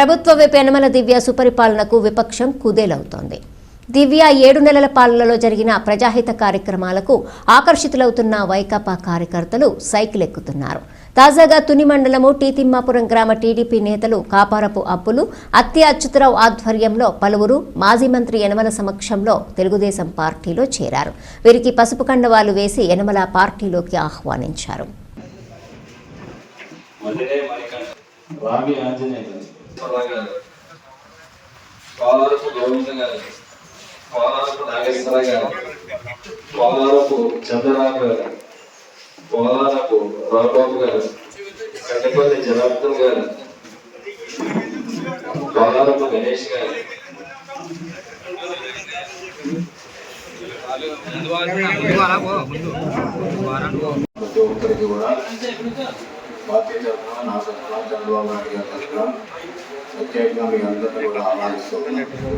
ప్రభుత్వ వైపు దివ్య సుపరిపాలనకు విపక్షం కుదేలవుతోంది. దివ్య ఏడు నెలల పాలనలో జరిగిన ప్రజాహిత కార్యక్రమాలకు ఆకర్షితులవుతున్న వైకాపా కార్యకర్తలు సైకిల్ ఎక్కుతున్నారు తాజాగా తుని మండలము టీ తిమ్మాపురం గ్రామ టీడీపీ నేతలు కాపారపు అప్పులు అత్తి అచ్యుతరావు ఆధ్వర్యంలో పలువురు మాజీ మంత్రి యనమల సమక్షంలో తెలుగుదేశం పార్టీలో చేరారు. వీరికి పసుపు కండవాలు వేసి యనమల పార్టీలోకి ఆహ్వానించారు. మల్లినే గారు సుబ్బరావు గారు పోలారపు గోవింద గారు కోలారపు నాగేశ్వర గారు పోలారపు చంద్రరావు గారు. పోలారపు రాంబాబు గారు కట్టపల్లి జనార్దన్ గారు పోలారపు గణేష్ గారు ప్రతి ఒక్కరికి కూడా పార్టీ తరఫున నా తరఫున చంద్రబాబు నాయుడు గారి తరఫున ప్రత్యేకంగా మీ అందరినీ కూడా ఆహ్వానిస్తున్నాను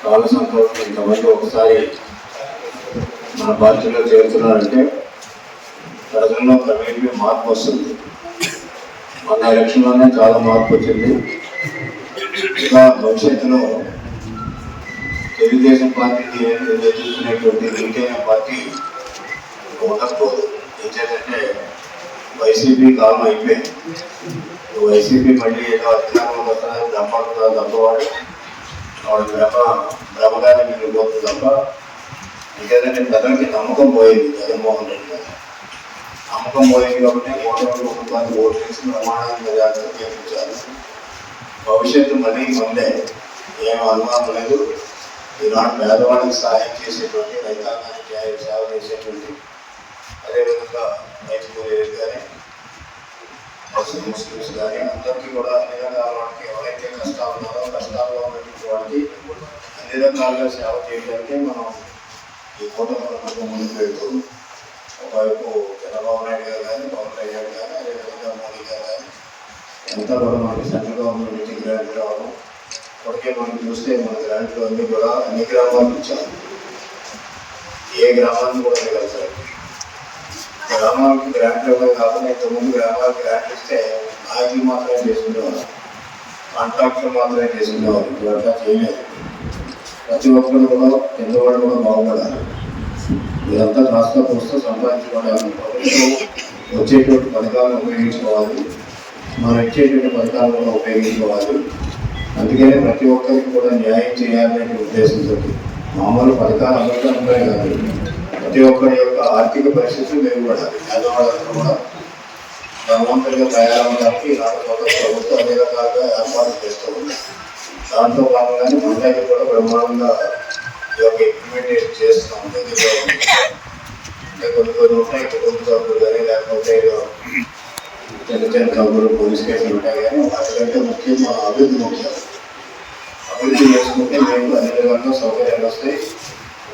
చాలా సంతోషం ఇంతమంది ఒకసారి మన పార్టీలో చేరుతున్నారంటే ప్రజల్లో క్రమేపీ మార్పు వస్తుంది మన ఎలక్షన్లోనే చాలా మార్పు వచ్చింది ఇంకా భవిష్యత్తులో తెలుగుదేశం పార్టీకి ఎదుర్కొనేటువంటి ఇంకైన పార్టీ ఉండకపోదు ఏంటంటే వైసీపీ కాలం అయిపోయింది. వైసీపీ మళ్ళీ ఏదో అధికారంలోకి వస్తానని దమ్మడుతున్నారు తప్పవాడు వాడు భ్రమ భ్రమగానే మిగిలిపోతుంది తప్ప ఇంకేదంటే ప్రజలకి నమ్మకం పోయింది జగన్మోహన్ రెడ్డి గారు. నమ్మకం పోయింది కాబట్టి ఓటమి కుటుంబాన్ని ఓటు వేసి ప్రమాణాన్ని మెజార్టీతో గెలిపించారు భవిష్యత్తు మళ్ళీ ముందే ఏం అనుమానం లేదు. ఈనాడు పేదవాళ్ళకి సహాయం చేసేటువంటి రైతాంగానికి సేవ చేసేటువంటి అదేవిధంగా రైతు కూలీలు కానీ ముస్లిం ముస్లిమ్స్ కానీ అందరికీ కూడా అన్ని రకాల వాటికి ఎవరైతే కష్టాలు ఉన్నారో కష్టాల్లో ఉన్నటువంటి వాడికి అన్ని రకాలుగా సేవ చేయడానికి మనం ఈ కూటమి ప్రభుత్వం ముందుకు వెళ్తూ ఒకవైపు చంద్రబాబు నాయుడు గారు కానీ పవన్ కళ్యాణ్ కానీ అదేవిధంగా మోడీ గారు కానీ ఎంత కూడా మనకి సెంట్రల్ గవర్నమెంట్ నుంచి గ్రాంట్ రావడం ఇప్పటికే మనం చూస్తే మన గ్రాంట్లు అన్ని కూడా అన్ని గ్రామాలకు ఇచ్చాము ఏ గ్రామాన్ని కూడా మిగల్చాలి గ్రామాలకు గ్రాంట్లు ఇవ్వడం కాకుండా ఇంతకుముందు గ్రామాలకు గ్రాంట్లు ఇస్తే నాయకులు మాత్రమే చేసుకునేవారు. కాంట్రాక్టులు మాత్రమే చేసుకునేవారు. ఇప్పుడు అట్లా చేయలేదు. ప్రతి ఒక్కరు కూడా పెద్దవాళ్ళు కూడా బాగుపడాలి. ఇదంతా కాస్త ప్రభుత్వం సంపాదించుకోవడానికి. ప్రభుత్వం వచ్చేటువంటి పథకాలను ఉపయోగించుకోవాలి. మనం ఇచ్చేటువంటి పథకాలను కూడా ఉపయోగించుకోవాలి. అందుకనే ప్రతి ఒక్కరికి కూడా న్యాయం చేయాలనే ఉద్దేశంతో మామూలు పథకాలు అందరికీ కాదు. ప్రతి ఒక్కరి యొక్క ఆర్థిక పరిస్థితులు మెరుగుపడాలి పేదవాళ్ళందరూ కూడా ధనవంతులుగా తయారవడానికి ఈనాడు ఒక ప్రభుత్వం అన్ని రకాలుగా ఏర్పాటు చేస్తూ ఉంది దాంట్లో భాగంగానే మండలి కూడా బ్రహ్మాండంగా ఈ యొక్క ఇంప్లిమెంటేషన్ చేస్తున్నాం దగ్గరలో ఉంది. అంటే కొన్ని కొన్ని ఉంటాయి కుటుంబ సభ్యులు కానీ లేకపోతే ఏదో చిన్న చిన్న కబుర్లు పోలీస్ కేసులు ఉంటాయి కానీ వాటికంటే ముఖ్యం మా అభివృద్ధి ముఖ్యం అభివృద్ధి చేసుకుంటే మేము అన్ని రకాల సౌకర్యాలు వస్తాయి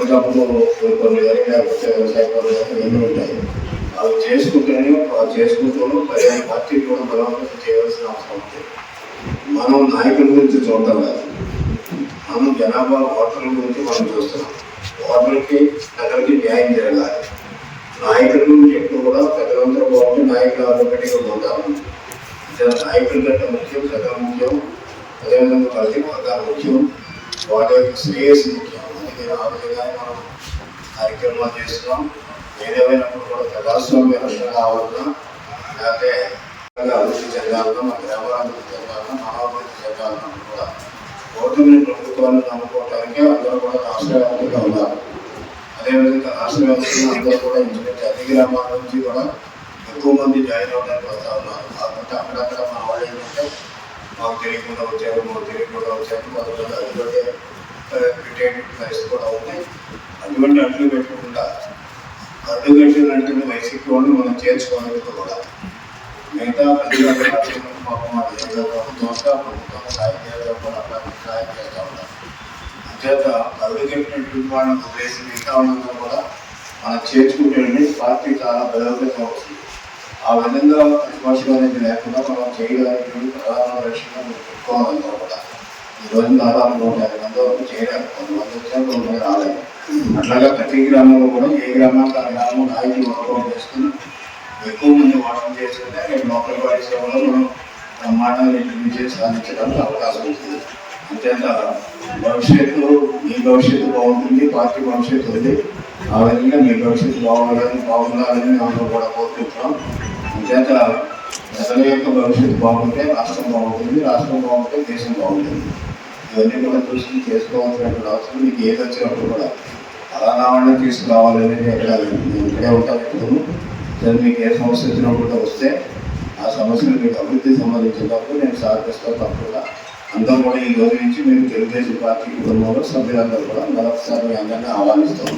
అప్పటికప్పుడు కొన్ని కొన్ని కానీ లేకపోతే వ్యవసాయ పనులు కానీ ఎన్నో ఉంటాయి అవి చేసుకుంటేనే అవి చేసుకుంటూ పర్యాయ పార్టీ కూడా బలవంతం చేయవలసిన అవసరం ఉంది మనం నాయకుల గురించి చూడటం కాదు మనం జనాభా ఓటర్ల గురించి మనం చూస్తున్నాం ఓటర్కి ప్రజలకి న్యాయం జరగాలి నాయకుల గురించి ఎప్పుడు కూడా ప్రజలందరూ బాగుంటే నాయకులు ఆరోగ్యంగా ఉంటారు ఇతర నాయకుల కంటే ముఖ్యం ప్రజలు ముఖ్యం అదేవిధంగా ప్రతి వర్గాలు ముఖ్యం వాటి యొక్క శ్రేయస్సు ముఖ్యం అందుకే మనం కార్యక్రమాలు చేస్తున్నాం. ఏదేమైనప్పుడు కూడా ప్రజాస్వామ్య రక్షణ కావాలన్నా లేకపోతే అభివృద్ధి చెందాలన్నా మన గ్రామాభివృద్ధి చెందాలన్నా మహాభివృద్ధి చెందాలన్నా కూడా ఓటుని ప్రభుత్వాన్ని నమ్ముకోవటానికి అందరూ కూడా రాష్ట్ర వ్యాప్తంగా ఉన్నారు. అదేవిధంగా రాష్ట్ర వ్యాప్తంగా అందరూ కూడా ఎందుకంటే అన్ని గ్రామాల నుంచి కూడా ఎక్కువ మంది జాయిన్ అవడానికి వస్తూ ఉన్నారు. కాకపోతే అక్కడక్కడ మన వాళ్ళు ఏంటంటే మాకు తెలియకుండా వచ్చారు మాకు తెలియకుండా వచ్చారు కొంతమంది అందులోనే పెట్టేటువంటి వయసు కూడా ఉంది అటువంటి అడ్లు పెట్టకుండా అడ్డు కట్టినటువంటి వైసీపీ వాళ్ళు మనం చేర్చుకోవడానికి కూడా మిగతా ప్రతి ఒక్క రాష్ట్రంలో పాపం ఏదో ప్రభుత్వం ప్రభుత్వం సాయం చేద్దాం కూడా అట్లా సాయం చేస్తూ ఉంటారు అంచేత కరుడు చెప్పినటువంటి వాళ్ళని వదిలేసి మిగతా వాళ్ళందరూ కూడా మనం చేర్చుకుంటే పార్టీ చాలా బలోపేతం అవుతుంది. ఆ విధంగా ప్రతిపక్షం అనేది లేకుండా మనం చేయగలిగినటువంటి ప్రధాన లక్ష్యంగా మనం పెట్టుకోవాలంతా ఈరోజు ఈ దాదాపు నూట యాభై మంది వరకు చేయలేదు కొంతమంది వచ్చారు కొంతమంది రాలేదు. అట్లాగా ప్రతి గ్రామంలో కూడా ఏ గ్రామానికి ఆ గ్రామం నాయకులు వర్కౌట్ చేసుకుని ఎక్కువ మంది వాటర్ చేసుకుంటే రేపు లోకల్ బాడీ సేవలో మనం బ్రహ్మాండంగా విజయం సాధించడానికి అవకాశం ఉంటుంది. అంతేత భవిష్యత్తు మీ భవిష్యత్తు బాగుంటుంది పార్టీ భవిష్యత్తు ఉంది. ఆ విధంగా మీ భవిష్యత్తు బాగుండాలని బాగుండాలని మేము కూడా కోరుకుంటున్నాం. అంతేత ప్రజల యొక్క భవిష్యత్తు బాగుంటే రాష్ట్రం బాగుంటుంది రాష్ట్రం బాగుంటే దేశం బాగుంటుంది. ఇవన్నీ కూడా చూసి చేసుకోవాల్సినటువంటి అవసరం మీకు ఏది వచ్చినప్పుడు కూడా అలా తీసుకురావాలి అనేది ఎక్కడ నేను ఇక్కడే ఉంటాను ఎప్పుడు సరే మీకు ఏ సమస్య వచ్చినప్పుడు కూడా వస్తే ఆ సమస్యలు మీకు అభివృద్ధి సంబంధించినప్పుడు నేను సాధిస్తాను తప్పకుండా. అందరూ కూడా ఈ రోజు నుంచి మీరు తెలుగుదేశం పార్టీ కుటుంబంలో సభ్యులందరూ కూడా మరొకసారి మీ అందరినీ ఆహ్వానిస్తాను